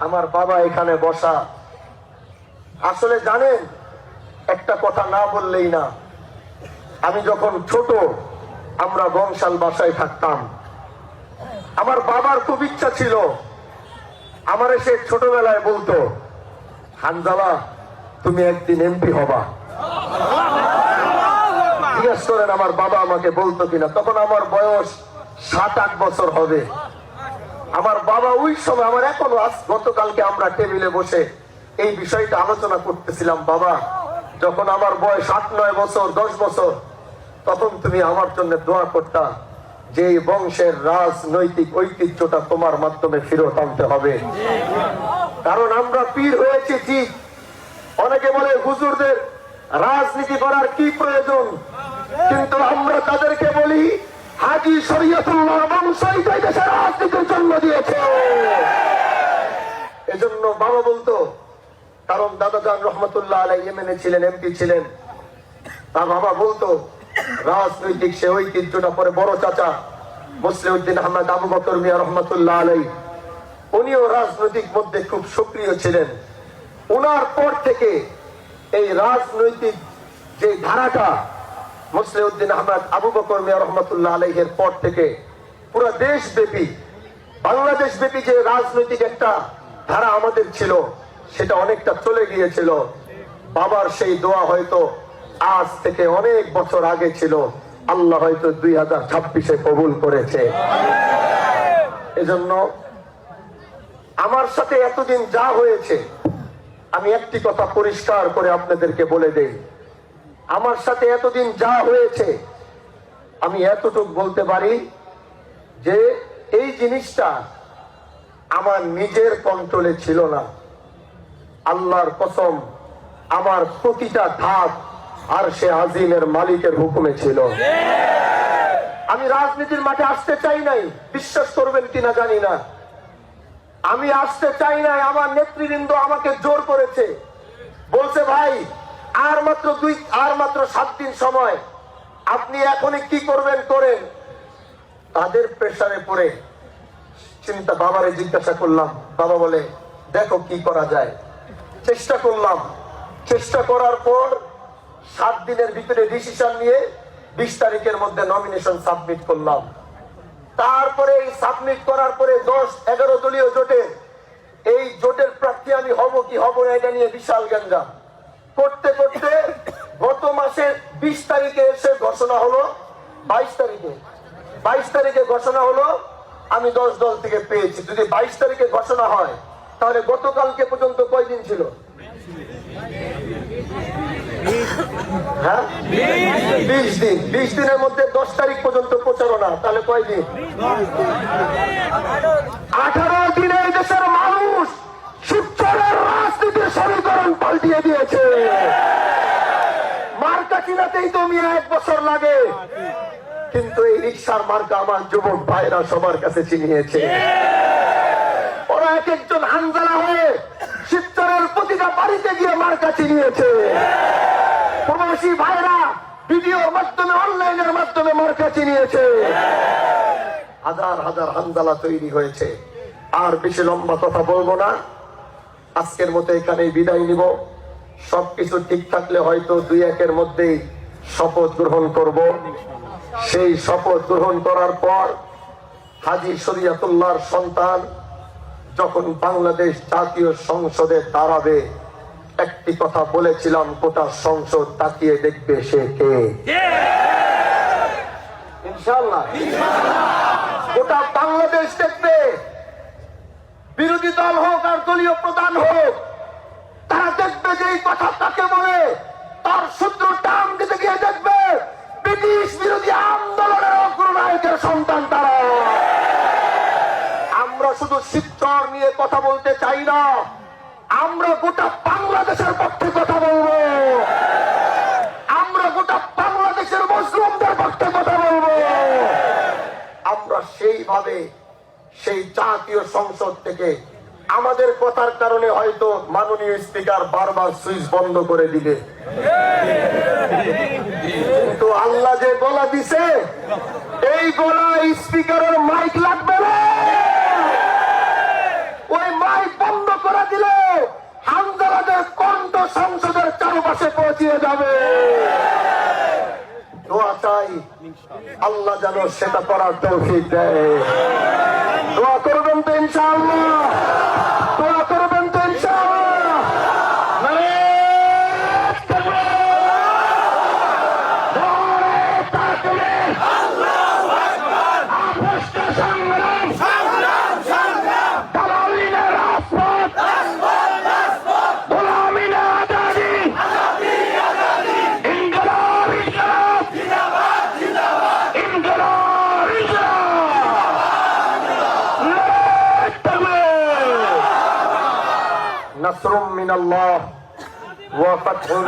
আমার বাবা এখানে বসা। আসলে জানেন, একটা কথা না বললেই না। আমি যখন ছোট, আমরা বংশাল বাসায় থাকতাম। আমার বাবার খুব ইচ্ছা ছিল। আমার সে ছোটবেলায় বলতো, হানজালা, তুমি একদিন এমপি হবা। জিজ্ঞেস করেন, আমার বাবা আমাকে বলতো কিনা? তখন আমার বয়স সাত আট বছর হবে। আমার বাবা ওই সময় আমার এখনও আজ গতকালকে আমরা টেবিলে বসে এই বিষয়টা আলোচনা করতেছিলাম, বাবা, যখন আমার বয়স আট, নয় বছর, দশ বছর, তখন তুমি আমার জন্য দোয়া করতা যে বংশের রাজনৈতিক ঐতিহ্যটা তোমার মাধ্যমে ফেরত আনতে হবে। কারণ আমরা পীর হয়েছি ঠিক অনেকে বলে, হুজুরদের রাজনীতি করার কি প্রয়োজন? কিন্তু আমরা তাদেরকে বলি হাজি শরীয়তুল্লাহ বংশই তো এই দেশে রাজনীতির জন্ম দিয়েছে। এজন্য বাবা বলতো, কারণ দাদা জান রহমতুল্লাহ আলাই ইয়েমেনে ছিলেন, এমপি ছিলেন। তার বাবা বলতো, রাজনৈতিক সে ঐতিহ্যটা পরে বড় চাচা মুসলিউদ্দিন আহমেদ আবু বকর মিয়া রহমতুল্লাহ আলাই, উনিও রাজনৈতিক মধ্যে খুব সক্রিয় ছিলেন। ওনার পর থেকে এই রাজনৈতিক যে ধারাটা মুসলিউদ্দিন আহমদ আবু বকর মিয়া রহমতুল্লাহ আলহের পর থেকে পুরো দেশব্যাপী বাংলাদেশ ব্যাপী যে রাজনৈতিক একটা ধারা আমাদের ছিল, সেটা অনেকটা চলে গিয়েছিল। বাবার সেই দোয়া হয়তো আজ থেকে অনেক বছর আগে ছিল। আল্লাহ হয়তো দুই হাজার ছাব্বিশে কবুল করেছে। এজন্য আমার সাথে এতদিন যা হয়েছে, আমি একটি কথা পরিষ্কার করে আপনাদেরকে বলে দেই। আমার সাথে এতদিন যা হয়েছে, আমি এতটুক বলতে পারি যে এই জিনিসটা আমার নিজের কন্ট্রোলে ছিল না। আল্লাহর কসম, আমার প্রতিটা ধাপ আর সে আজিমের মালিকের হুকুমে ছিল। আমি রাজনীতির মাঠে আসতে চাই নাই, বিশ্বাস করবেন কিনা জানি না। আমি আসতে চাই নাই, আমার নেতৃবৃন্দ আমাকে জোর করেছে। বলছে, ভাই আর মাত্র দুই, আর মাত্র সাত দিন সময়। আপনি এখনই কি করবেন, করেন। তাদের প্রেসারে পড়ে চিন্তা, বাবারে জিজ্ঞাসা করলাম। বাবা বলে, দেখো কি করা যায়। চেষ্টা করলাম। চেষ্টা করার পর সাত দিনের ভিতরে ডিসিশন নিয়ে বিশ তারিখের মধ্যে নমিনেশন সাবমিট করলাম। তারপরে এই সাবমিট করার পরে দশ, এগারো দলীয় জোটে, এই জোটের প্রার্থী আমি হব কি হব না, এটা নিয়ে বিশাল গেঞ্জাম করতে করতে গত মাসের বিশ তারিখে এসে ঘোষণা হলো, বাইশ তারিখে বাইশ তারিখে ঘোষণা হলো, আমি দশ দল থেকে পেয়েছি। যদি বাইশ তারিখে ঘোষণা হয়, তাহলে গতকালকে পর্যন্ত কয়দিন ছিল? হ্যাঁ? বিশ দিন। বিশ দিনের মধ্যে দশ তারিখ পর্যন্ত প্রচারণা, তাহলে কয়দিন? আঠারো দিনে এই দেশের মানুষ রাজনীতির সমীকরণ পাল্টিয়ে দিয়েছে। মার্কা চিনাতেই তো মিয়া এক বছর লাগে। কিন্তু এই রিক্সার মার্কা আমার যুবক ভাইরা সবার কাছে চিনিয়েছে ওরা এক একজন হানজালা হয়ে শিবচরের প্রতিটা বাড়িতে গিয়ে মার্কা চিনিয়েছে প্রবাসী ভাইরা ভিডিওর মাধ্যমে, অনলাইনের মাধ্যমে মার্কা চিনিয়েছে হাজার হাজার হামদালা তৈরি হয়েছে। আর বেশি লম্বা কথা বলব না। আজকের মতো এখানেই বিদায় নিব। সবকিছু ঠিক থাকলে হয়তো দুই একের মধ্যেই শপথ গ্রহণ করব। সেই শপথ গ্রহণ করার পর হাজি শরিয়াতুল্লাহর সন্তান যখন বাংলাদেশ জাতীয় সংসদে দাঁড়াবে একটি কথা বলেছিলাম গোটা সংসদ তাকিয়ে দেখবে সে কে? ইনশাল্লাহ গোটা বাংলাদেশ দেখবে। বিরোধী দল হোক আর দলীয় প্রধান হোক, তারা দেখবে যে এই কথা তাকে বলে তার সূত্র টান দিতে গিয়ে দেখবে ব্রিটিশ বিরোধী আন্দোলনের অগ্রনায়কের সন্তান তারা। আমরা শুধু শিবচর নিয়ে কথা বলতে চাই না, আমরা গোটা বাংলাদেশের পক্ষে কথা বলব। আমরা গোটা বাংলাদেশের মুসলিমদের পক্ষে কথা বলব। আমরা সেইভাবে সেই জাতীয় সংসদ থেকে। আমাদের কথার কারণে হয়তো মাননীয় স্পিকার বারবার সুইচ বন্ধ করে দিবে। কিন্তু আল্লাহ যে গলা দিছে, এই গলা স্পিকারের মাইক লাগবে ওই মাইক বন্ধ করে দিলে হামদালাদের কণ্ঠ সংসদের চারপাশে পৌঁছিয়ে যাবে। আল্লাহ যেন সেটা করার তৌফিক দেয়। দোয়া করবেন তো ইনশাআল্লাহ। নাসরুম মিনাল্লাহ ওয়া ফাতহুন।